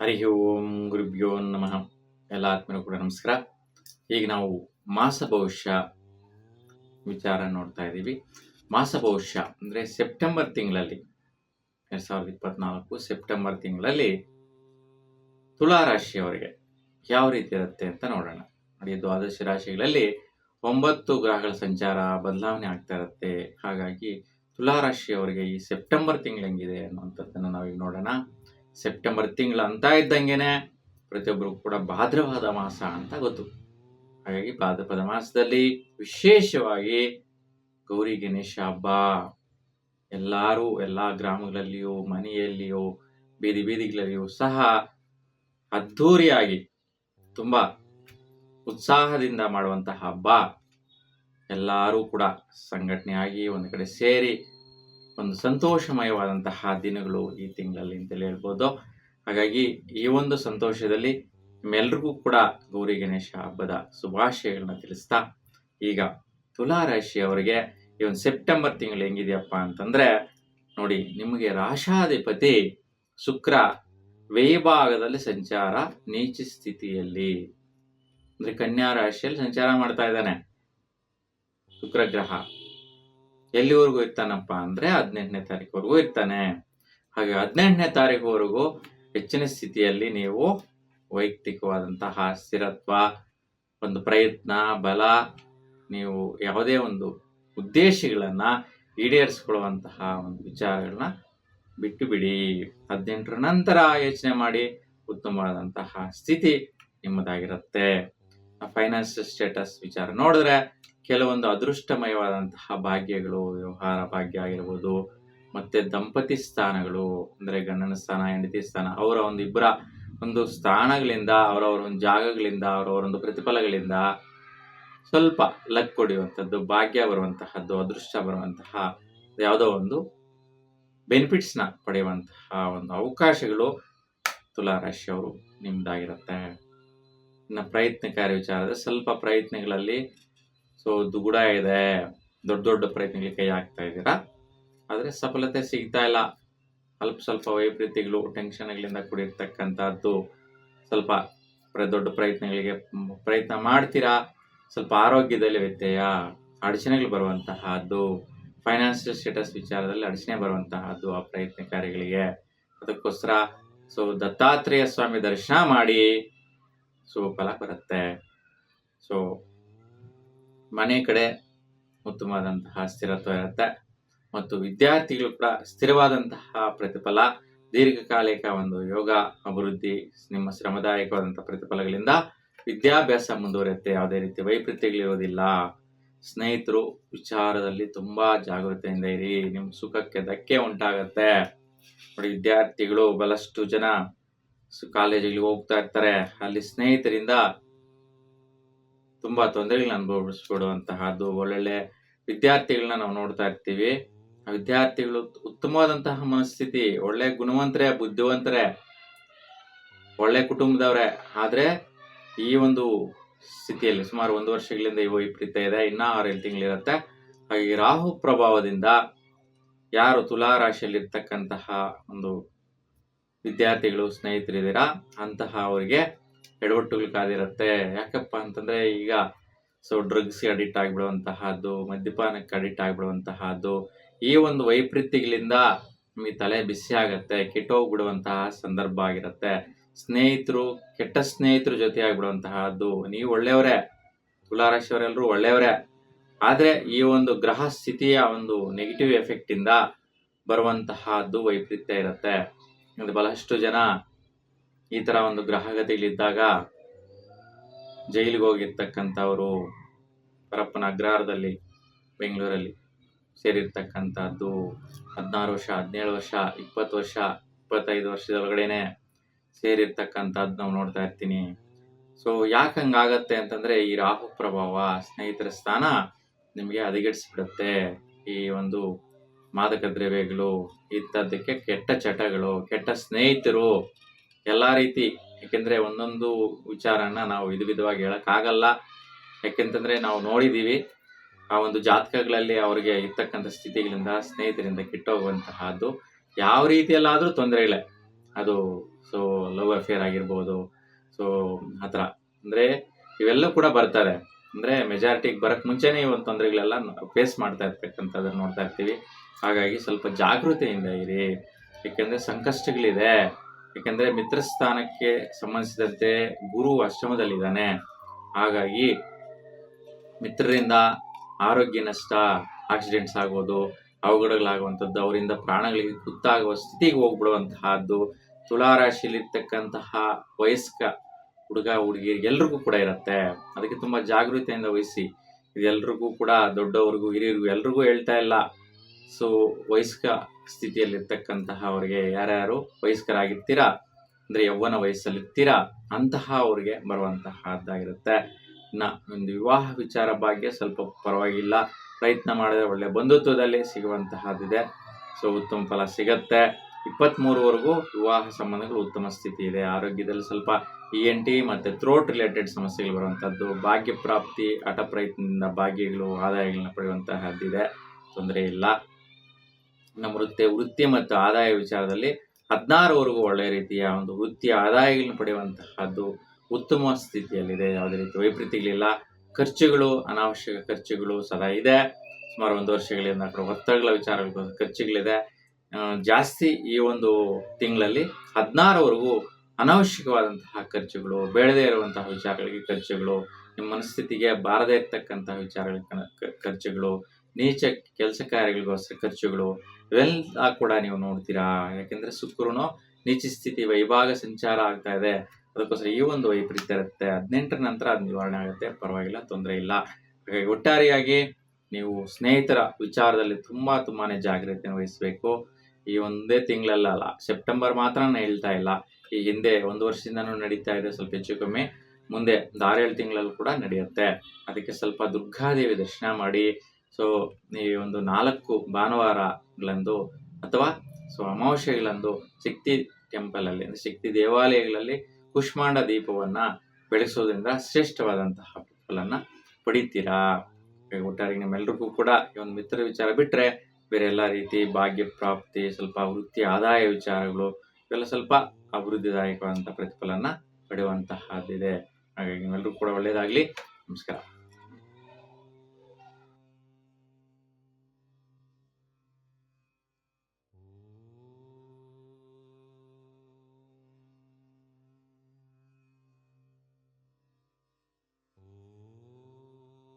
ಹರಿ ಓಂ ಗುರುಭ್ಯೋ ನಮಃ. ಎಲ್ಲ ಆತ್ಮೀಯರು ಕೂಡ ನಮಸ್ಕಾರ. ಈಗ ನಾವು ಮಾಸ ಭವಿಷ್ಯ ವಿಚಾರ ನೋಡ್ತಾ ಇದ್ದೀವಿ. ಮಾಸ ಭವಿಷ್ಯ ಅಂದರೆ ಸೆಪ್ಟೆಂಬರ್ ತಿಂಗಳಲ್ಲಿ, ಎರಡು ಸಾವಿರದ ಇಪ್ಪತ್ನಾಲ್ಕು ಸೆಪ್ಟೆಂಬರ್ ತಿಂಗಳಲ್ಲಿ ತುಲಾ ರಾಶಿಯವರಿಗೆ ಯಾವ ರೀತಿ ಇರುತ್ತೆ ಅಂತ ನೋಡೋಣ. ನೋಡಿ, ದ್ವಾದಶ ರಾಶಿಗಳಲ್ಲಿ ಒಂಬತ್ತು ಗ್ರಹಗಳ ಸಂಚಾರ ಬದಲಾವಣೆ ಆಗ್ತಾ ಇರುತ್ತೆ. ಹಾಗಾಗಿ ತುಲಾ ರಾಶಿಯವರಿಗೆ ಈ ಸೆಪ್ಟೆಂಬರ್ ತಿಂಗಳು ಹೆಂಗಿದೆ ಅನ್ನುವಂಥದ್ದನ್ನು ನಾವೀಗ ನೋಡೋಣ. ಸೆಪ್ಟೆಂಬರ್ ತಿಂಗಳು ಅಂತ ಇದ್ದಂಗೆನೆ ಪ್ರತಿಯೊಬ್ಬರು ಕೂಡ ಭಾದ್ರವಾದ ಮಾಸ ಅಂತ ಗೊತ್ತು. ಹಾಗಾಗಿ ಭಾದ್ರಪದ ಮಾಸದಲ್ಲಿ ವಿಶೇಷವಾಗಿ ಗೌರಿ ಗಣೇಶ ಹಬ್ಬ. ಎಲ್ಲರೂ ಎಲ್ಲ ಗ್ರಾಮಗಳಲ್ಲಿಯೂ, ಮನೆಯಲ್ಲಿಯೋ, ಬೀದಿ ಬೀದಿಗಳಲ್ಲಿಯೂ ಸಹ ಅದ್ಧೂರಿಯಾಗಿ ತುಂಬಾ ಉತ್ಸಾಹದಿಂದ ಮಾಡುವಂತಹ ಹಬ್ಬ. ಎಲ್ಲರೂ ಕೂಡ ಸಂಘಟನೆಯಾಗಿ ಒಂದು ಕಡೆ ಸೇರಿ ಒಂದು ಸಂತೋಷಮಯವಾದಂತಹ ದಿನಗಳು ಈ ತಿಂಗಳಲ್ಲಿ ಅಂತೇಳಿ ಹೇಳ್ಬೋದು. ಹಾಗಾಗಿ ಈ ಒಂದು ಸಂತೋಷದಲ್ಲಿ ನಿಮ್ಮೆಲ್ರಿಗೂ ಕೂಡ ಗೌರಿ ಗಣೇಶ ಹಬ್ಬದ ಶುಭಾಶಯಗಳನ್ನ ತಿಳಿಸ್ತಾ, ಈಗ ತುಲಾ ರಾಶಿಯವರಿಗೆ ಈ ಒಂದು ಸೆಪ್ಟೆಂಬರ್ ತಿಂಗಳು ಹೆಂಗಿದೆಯಪ್ಪ ಅಂತಂದ್ರೆ, ನೋಡಿ ನಿಮಗೆ ರಾಶಾಧಿಪತಿ ಶುಕ್ರ ವೇಭಾಗದಲ್ಲಿ ಸಂಚಾರ ನೀಚ ಸ್ಥಿತಿಯಲ್ಲಿ. ಅಂದ್ರೆ ಕನ್ಯಾ ರಾಶಿಯಲ್ಲಿ ಸಂಚಾರ ಮಾಡ್ತಾ ಇದ್ದಾನೆ. ಶುಕ್ರ ಗ್ರಹ ಎಲ್ಲಿವರೆಗೂ ಇರ್ತಾನಪ್ಪ ಅಂದ್ರೆ ಹದಿನೆಂಟನೇ ತಾರೀಕುವರೆಗೂ ಇರ್ತಾನೆ. ಹಾಗೆ ಹದಿನೆಂಟನೇ ತಾರೀಕುವರೆಗೂ ಹೆಚ್ಚಿನ ಸ್ಥಿತಿಯಲ್ಲಿ ನೀವು ವೈಯಕ್ತಿಕವಾದಂತಹ ಸ್ಥಿರತ್ವ, ಒಂದು ಪ್ರಯತ್ನ, ಬಲ, ನೀವು ಯಾವುದೇ ಒಂದು ಉದ್ದೇಶಗಳನ್ನ ಈಡೇರಿಸ್ಕೊಳ್ಳುವಂತಹ ಒಂದು ವಿಚಾರಗಳನ್ನ ಬಿಟ್ಟು ಬಿಡಿ ಹದಿನೆಂಟರ ನಂತರ ಯೋಚನೆ ಮಾಡಿ ಉತ್ತಮವಾದಂತಹ ಸ್ಥಿತಿ ನಿಮ್ಮದಾಗಿರುತ್ತೆ. ಫೈನಾನ್ಸ್ ಸ್ಟೇಟಸ್ ವಿಚಾರ ನೋಡಿದ್ರೆ ಕೆಲವೊಂದು ಅದೃಷ್ಟಮಯವಾದಂತಹ ಭಾಗ್ಯಗಳು, ವ್ಯವಹಾರ ಭಾಗ್ಯ ಆಗಿರ್ಬೋದು, ಮತ್ತೆ ದಂಪತಿ ಸ್ಥಾನಗಳು, ಅಂದ್ರೆ ಗಂಡನ ಸ್ಥಾನ, ಹೆಂಡತಿ ಸ್ಥಾನ, ಅವರ ಒಂದು ಇಬ್ಬರ ಒಂದು ಸ್ಥಾನಗಳಿಂದ ಅವರವರ ಒಂದು ಜಾಗಗಳಿಂದ ಅವರವರ ಒಂದು ಪ್ರತಿಫಲಗಳಿಂದ ಸ್ವಲ್ಪ ಲಕ್ ಕೊಡುವಂಥದ್ದು, ಭಾಗ್ಯ ಬರುವಂತಹದ್ದು, ಅದೃಷ್ಟ ಬರುವಂತಹ ಯಾವುದೋ ಒಂದು ಬೆನಿಫಿಟ್ಸ್ನ ಪಡೆಯುವಂತಹ ಒಂದು ಅವಕಾಶಗಳು ತುಲಾ ರಾಶಿಯವರು ನಿಮ್ಮದಾಗಿರುತ್ತೆ ಇನ್ನು ಪ್ರಯತ್ನಕಾರಿ ವಿಚಾರದ ಸ್ವಲ್ಪ ಪ್ರಯತ್ನಗಳಲ್ಲಿ ಸೊ, ದುಗುಡ ಇದೆ, ದೊಡ್ಡ ದೊಡ್ಡ ಪ್ರಯತ್ನಗಳಿಗೆ ಕೈ ಹಾಕ್ತಾ ಇದ್ದೀರಾ. ಆದರೆ ಸಫಲತೆ ಸಿಗ್ತಾ ಇಲ್ಲ. ಅಲ್ಪ ಸ್ವಲ್ಪ ವೈಪರೀತ್ಯಗಳು ಟೆನ್ಷನ್ಗಳಿಂದ ಕೂಡಿರ್ತಕ್ಕಂಥದ್ದು ಸ್ವಲ್ಪ ಪ್ರ- ದೊಡ್ಡ ಪ್ರಯತ್ನಗಳಿಗೆ ಪ್ರಯತ್ನ ಮಾಡ್ತೀರಾ? ಸ್ವಲ್ಪ ಆರೋಗ್ಯದಲ್ಲಿ ವ್ಯತ್ಯಯ? ಅಡಚಣೆಗಳು ಬರುವಂತಹದ್ದು ಫೈನಾನ್ಷಿಯಲ್ ಸ್ಟೇಟಸ್ ವಿಚಾರದಲ್ಲಿ ಅಡಚಣೆ ಬರುವಂತಹದ್ದು ಆ ಪ್ರಯತ್ನ ಕಾರ್ಯಗಳಿಗೆ. ಅದಕ್ಕೋಸ್ಕರ ಸೊ, ದತ್ತಾತ್ರೇಯ ಸ್ವಾಮಿ ದರ್ಶನ ಮಾಡಿ. ಸೊ ಫಲ ಬರುತ್ತೆ. ಸೊ, ಮನೆ ಕಡೆ ಉತ್ತಮವಾದಂತಹ ಸ್ಥಿರತ್ವ ಇರುತ್ತೆ. ಮತ್ತು ವಿದ್ಯಾರ್ಥಿಗಳು ಕೂಡ ಸ್ಥಿರವಾದಂತಹ ಪ್ರತಿಫಲ, ದೀರ್ಘಕಾಲಿಕ ಒಂದು ಯೋಗ ಅಭಿವೃದ್ಧಿ, ನಿಮ್ಮ ಶ್ರಮದಾಯಕವಾದಂತಹ ಪ್ರತಿಫಲಗಳಿಂದ ವಿದ್ಯಾಭ್ಯಾಸ ಮುಂದುವರಿಯುತ್ತೆ. ಯಾವುದೇ ರೀತಿ ವೈಪರೀತ್ಯಗಳಿರೋದಿಲ್ಲ ಸ್ನೇಹಿತರು, ವಿಚಾರದಲ್ಲಿ ತುಂಬಾ ಜಾಗೃತೆಯಿಂದ ಇರಿ. ನಿಮ್ಮ ಸುಖಕ್ಕೆ ಧಕ್ಕೆ ಉಂಟಾಗತ್ತೆ. ನೋಡಿ, ವಿದ್ಯಾರ್ಥಿಗಳು ಬಹಳಷ್ಟು ಜನ ಕಾಲೇಜಿಗೆ ಹೋಗ್ತಾ ಇರ್ತಾರೆ. ಅಲ್ಲಿ ಸ್ನೇಹಿತರಿಂದ ತುಂಬಾ ತೊಂದರೆಗಳನ್ನ ಅನುಭವಿಸ್ಬಿಡುವಂತಹದ್ದು ಒಳ್ಳೊಳ್ಳೆ ವಿದ್ಯಾರ್ಥಿಗಳನ್ನ ನಾವು ನೋಡ್ತಾ ಇರ್ತೀವಿ. ವಿದ್ಯಾರ್ಥಿಗಳು ಉತ್ತಮವಾದಂತಹ ಮನಸ್ಥಿತಿ, ಒಳ್ಳೆ ಗುಣವಂತರೇ, ಬುದ್ಧಿವಂತರೇ, ಒಳ್ಳೆ ಕುಟುಂಬದವರೇ. ಆದ್ರೆ ಈ ಒಂದು ಸ್ಥಿತಿಯಲ್ಲಿ ಸುಮಾರು ಒಂದು ವರ್ಷಗಳಿಂದ ಈ ವಿಪರೀತ ಇದೆ, ಇನ್ನ ಆರೇಳು ತಿಂಗಳಿರುತ್ತೆ. ಹಾಗೆ ರಾಹು ಪ್ರಭಾವದಿಂದ ಯಾರು ತುಲಾ ರಾಶಿಯಲ್ಲಿ ಇರ್ತಕ್ಕಂತಹ ಒಂದು ವಿದ್ಯಾರ್ಥಿಗಳು, ಸ್ನೇಹಿತರಿದ್ದೀರಾ? ಅಂತಹ ಅವರಿಗೆ ಎಡವಟ್ಟುಗಳು ಕಾದಿರುತ್ತೆ. ಯಾಕಪ್ಪ ಅಂತಂದ್ರೆ ಈಗ ಸೊ ಡ್ರಗ್ಸ್ಗೆ ಅಡಿಕ್ಟ್ ಆಗಿಬಿಡುವಂತಹದ್ದು, ಮದ್ಯಪಾನಕ್ಕೆ ಅಡಿಕ್ಟ್ ಆಗಿಬಿಡುವಂತಹದ್ದು ಈ ಒಂದು ವೈಪರೀತ್ಯಗಳಿಂದ ನಿಮಗೆ ತಲೆ ಬಿಸಿ ಆಗತ್ತೆ, ಕೆಟ್ಟೋಗ್ಬಿಡುವಂತಹ ಸಂದರ್ಭ ಆಗಿರುತ್ತೆ. ಸ್ನೇಹಿತರು, ಕೆಟ್ಟ ಸ್ನೇಹಿತರ ಜೊತೆ ಆಗ್ಬಿಡುವಂತಹದ್ದು ನೀವು ಒಳ್ಳೆಯವರೇ, ತುಲಾರಾಶಿಯವರೆಲ್ಲರೂ ಒಳ್ಳೆಯವರೇ. ಆದರೆ ಈ ಒಂದು ಗ್ರಹ ಸ್ಥಿತಿಯ ಒಂದು ನೆಗೆಟಿವ್ ಎಫೆಕ್ಟ್ ಇಂದ ಬರುವಂತಹದ್ದು ವೈಪರೀತ್ಯ ಇರುತ್ತೆ. ಬಹಳಷ್ಟು ಜನ ಈ ಥರ ಒಂದು ಗ್ರಹಗತಿಗಳಿದ್ದಾಗ ಜೈಲಿಗೆ ಹೋಗಿರ್ತಕ್ಕಂಥವರು ಪರಪ್ಪನ ಅಗ್ರಹಾರದಲ್ಲಿ, ಬೆಂಗಳೂರಲ್ಲಿ. ಸೇರಿರ್ತಕ್ಕಂಥದ್ದು ಹದಿನಾರು ವರ್ಷ, ಹದಿನೇಳು ವರ್ಷ, ಇಪ್ಪತ್ತು ವರ್ಷ, ಇಪ್ಪತ್ತೈದು ವರ್ಷದ ಒಳಗಡೆನೆ ಸೇರಿರ್ತಕ್ಕಂಥದ್ದು ನಾವು ನೋಡ್ತಾ ಇರ್ತೀನಿ. ಸೊ ಯಾಕೆ ಹಂಗಾಗತ್ತೆ ಅಂತಂದ್ರೆ ಈ ರಾಹು ಪ್ರಭಾವ ಸ್ನೇಹಿತರ ಸ್ಥಾನ ನಿಮಗೆ ಹದಗೆಡಿಸ್ಬಿಡುತ್ತೆ. ಈ ಒಂದು ಮಾದಕ ದ್ರವ್ಯಗಳು, ಇಂಥದ್ದಕ್ಕೆ ಕೆಟ್ಟ ಚಟಗಳು, ಕೆಟ್ಟ ಸ್ನೇಹಿತರು, ಎಲ್ಲ ರೀತಿ. ಯಾಕೆಂದರೆ ಒಂದೊಂದು ವಿಚಾರನ ನಾವು ವಿಧ ವಿಧವಾಗಿ ಹೇಳೋಕ್ಕಾಗಲ್ಲ. ಯಾಕೆಂತಂದರೆ ನಾವು ನೋಡಿದ್ದೀವಿ ಆ ಒಂದು ಜಾತಕಗಳಲ್ಲಿ ಅವರಿಗೆ ಇರ್ತಕ್ಕಂಥ ಸ್ಥಿತಿಗಳಿಂದ, ಸ್ನೇಹಿತರಿಂದ ಕೆಟ್ಟೋಗುವಂತಹದ್ದು ಯಾವ ರೀತಿಯಲ್ಲಾದರೂ ಇಲ್ಲ. ಅದು ಸೊ ಲವ್ ಅಫೇರ್ ಆಗಿರ್ಬೋದು ಸೊ ಆ ಥರ. ಅಂದರೆ ಇವೆಲ್ಲ ಕೂಡ ಬರ್ತಾರೆ. ಅಂದರೆ ಮೆಜಾರಿಟಿಗೆ ಬರೋಕ್ಕೆ ಮುಂಚೆನೇ ಈ ಒಂದು ತೊಂದರೆಗಳೆಲ್ಲ ಫೇಸ್ ಮಾಡ್ತಾ ಇರ್ತಕ್ಕಂಥದ್ದನ್ನು ನೋಡ್ತಾ ಇರ್ತೀವಿ. ಹಾಗಾಗಿ ಸ್ವಲ್ಪ ಜಾಗೃತಿಯಿಂದ ಇರಿ. ಏಕೆಂದರೆ ಸಂಕಷ್ಟಗಳಿದೆ. ಏಕೆಂದರೆ ಮಿತ್ರ ಸ್ಥಾನಕ್ಕೆ ಸಂಬಂಧಿಸಿದಂತೆ ಗುರು ಅಷ್ಟಮದಲ್ಲಿದ್ದಾನೆ ಹಾಗಾಗಿ, ಮಿತ್ರರಿಂದ ಆರೋಗ್ಯ ನಷ್ಟ ಆಕ್ಸಿಡೆಂಟ್ಸ್ ಆಗೋದು, ಅವಘಡಗಳಾಗುವಂಥದ್ದು, ಅವರಿಂದ ಪ್ರಾಣಗಳಿಗೆ ತುತ್ತಾಗುವ ಸ್ಥಿತಿಗೆ ಹೋಗ್ಬಿಡುವಂತಹದ್ದು, ತುಲಾರಾಶಿಯಲ್ಲಿರ್ತಕ್ಕಂತಹ ವಯಸ್ಕ ಹುಡುಗ ಹುಡುಗಿಯರಿಗೆ ಎಲ್ರಿಗೂ ಕೂಡ ಇರುತ್ತೆ. ಅದಕ್ಕೆ ತುಂಬ ಜಾಗೃತಿಯಿಂದ ವಹಿಸಿ. ಇದೆಲ್ರಿಗೂ ಕೂಡ ದೊಡ್ಡವ್ರಿಗೂ, ಹಿರಿಯರಿಗೂ ಎಲ್ರಿಗೂ ಹೇಳ್ತಾ ಇಲ್ಲ. ಸೊ ವಯಸ್ಕ ಸ್ಥಿತಿಯಲ್ಲಿರ್ತಕ್ಕಂತಹ ಅವರಿಗೆ ಯಾರ್ಯಾರು ವಯಸ್ಕರಾಗಿರ್ತೀರಾ? ಅಂದರೆ ಯೌವನ ವಯಸ್ಸಲ್ಲಿರ್ತೀರಾ? ಅಂತಹ ಅವರಿಗೆ ಬರುವಂತಹದ್ದಾಗಿರುತ್ತೆ. ಇನ್ನು ಒಂದು ವಿವಾಹ ವಿಚಾರ ಬಗ್ಗೆ ಸ್ವಲ್ಪ ಪರವಾಗಿಲ್ಲ. ಪ್ರಯತ್ನ ಮಾಡಿದ್ರೆ ಒಳ್ಳೆ ಬಂಧುತ್ವದಲ್ಲಿ ಸಿಗುವಂತಹದ್ದಿದೆ. ಸೊ, ಉತ್ತಮ ಫಲ ಸಿಗತ್ತೆ. ಇಪ್ಪತ್ತ್ಮೂರವರೆಗೂ ವಿವಾಹ ಸಂಬಂಧಗಳು ಉತ್ತಮ ಸ್ಥಿತಿ ಇದೆ. ಆರೋಗ್ಯದಲ್ಲಿ ಸ್ವಲ್ಪ ಇ ಎನ್ ಟಿ ಮತ್ತು ಥ್ರೋಟ್ ರಿಲೇಟೆಡ್ ಸಮಸ್ಯೆಗಳು ಬರುವಂಥದ್ದು ಭಾಗ್ಯ ಪ್ರಾಪ್ತಿ, ಹಠ ಪ್ರಯತ್ನದಿಂದ ಭಾಗ್ಯಗಳು, ಆದಾಯಗಳನ್ನ ಪಡೆಯುವಂತಹದ್ದಿದೆ. ತೊಂದರೆ ಇಲ್ಲ. ನಮ್ಮ ವೃತ್ತಿ ವೃತ್ತಿ ಮತ್ತು ಆದಾಯ ವಿಚಾರದಲ್ಲಿ ಹದಿನಾರವರೆಗೂ ಒಳ್ಳೆಯ ರೀತಿಯ ಒಂದು ವೃತ್ತಿಯ ಆದಾಯಗಳನ್ನು ಪಡೆಯುವಂತಹದ್ದು ಉತ್ತಮ ಸ್ಥಿತಿಯಲ್ಲಿದೆ. ಯಾವುದೇ ರೀತಿ ವೈಪರೀತ್ಯಗಳಿಲ್ಲ. ಖರ್ಚುಗಳು, ಅನಾವಶ್ಯಕ ಖರ್ಚುಗಳು ಸದಾ ಇದೆ. ಸುಮಾರು ಒಂದು ವರ್ಷಗಳಿಂದ ಒತ್ತಡಗಳ ವಿಚಾರಗಳು ಖರ್ಚುಗಳಿದೆ. ಜಾಸ್ತಿ ಈ ಒಂದು ತಿಂಗಳಲ್ಲಿ ಹದಿನಾರವರೆಗೂ ಅನಾವಶ್ಯಕವಾದಂತಹ ಖರ್ಚುಗಳು, ಬೇಡದೇ ಇರುವಂತಹ ವಿಚಾರಗಳಿಗೆ ಖರ್ಚುಗಳು, ನಿಮ್ಮ ಮನಸ್ಥಿತಿಗೆ ಬಾರದೇ ಇರ್ತಕ್ಕಂತಹ ವಿಚಾರಗಳ ಖರ್ಚುಗಳು, ನೀಚ ಕೆಲಸ ಕಾರ್ಯಗಳಿಗೋಸ್ಕರ ಖರ್ಚುಗಳು, ಇವೆಲ್ಲ ಕೂಡ ನೀವು ನೋಡ್ತೀರಾ? ಯಾಕೆಂದ್ರೆ ಶುಕ್ರನು ನೀಚ ಸ್ಥಿತಿ, ವೈಭಾಗ ಸಂಚಾರ ಆಗ್ತಾ ಇದೆ. ಅದಕ್ಕೋಸ್ಕರ ಈ ಒಂದು ವೈಪರೀತ್ಯ ಇರುತ್ತೆ. ಹದಿನೆಂಟರ ನಂತರ ಅದು ನಿವಾರಣೆ ಆಗುತ್ತೆ. ಪರವಾಗಿಲ್ಲ, ತೊಂದರೆ ಇಲ್ಲ. ಹಾಗಾಗಿ ಒಟ್ಟಾರೆಯಾಗಿ ನೀವು ಸ್ನೇಹಿತರ ವಿಚಾರದಲ್ಲಿ ತುಂಬಾ ಜಾಗ್ರತೆ ಜಾಗ್ರತೆಯನ್ನು ವಹಿಸಬೇಕು. ಈ ಒಂದೇ ತಿಂಗಳಲ್ಲ ಸೆಪ್ಟೆಂಬರ್ ಮಾತ್ರ ಹೇಳ್ತಾ ಇಲ್ಲ. ಈ ಹಿಂದೆ ಒಂದು ವರ್ಷದಿಂದನೂ ನಡೀತಾ ಇದೆ, ಸ್ವಲ್ಪ ಹೆಚ್ಚು ಕಮ್ಮಿ. ಮುಂದೆ ದಾರೇಳು ತಿಂಗಳಲ್ಲಿ ಕೂಡ ನಡೆಯುತ್ತೆ. ಅದಕ್ಕೆ ಸ್ವಲ್ಪ ದುರ್ಗಾದೇವಿ ದರ್ಶನ ಮಾಡಿ. ಸೊ ಈ ಒಂದು ನಾಲ್ಕು ಭಾನುವಾರಗಳಂದು ಅಥವಾ ಸೊ ಅಮಾವಾಸ್ಯೆಗಳಂದು ಶಕ್ತಿ ಟೆಂಪಲಲ್ಲಿ ಅಂದರೆ ಶಕ್ತಿ ದೇವಾಲಯಗಳಲ್ಲಿ ಕುಷ್ಮಾಂಡ ದೀಪವನ್ನು ಬೆಳೆಸೋದ್ರಿಂದ ಶ್ರೇಷ್ಠವಾದಂತಹ ಫಲನ ಪಡಿತೀರಾ? ಹಾಗಾಗಿ ಒಟ್ಟಾರೆ ನಿಮ್ಮೆಲ್ರಿಗೂ ಕೂಡ ಈ ಒಂದು ಮಿತ್ರ ವಿಚಾರ ಬಿಟ್ಟರೆ ಬೇರೆ ಎಲ್ಲ ರೀತಿ ಭಾಗ್ಯ ಪ್ರಾಪ್ತಿ, ಸ್ವಲ್ಪ ವೃತ್ತಿ ಆದಾಯ ವಿಚಾರಗಳು, ಇವೆಲ್ಲ ಸ್ವಲ್ಪ ಅಭಿವೃದ್ಧಿದಾಯಕವಾದಂಥ ಪ್ರತಿಫಲನ ಪಡೆಯುವಂತಹದ್ದಿದೆ. ಹಾಗಾಗಿ ನಿಮ್ಮೆಲ್ರಿಗೂ ಕೂಡ ಒಳ್ಳೆಯದಾಗಲಿ. ನಮಸ್ಕಾರ.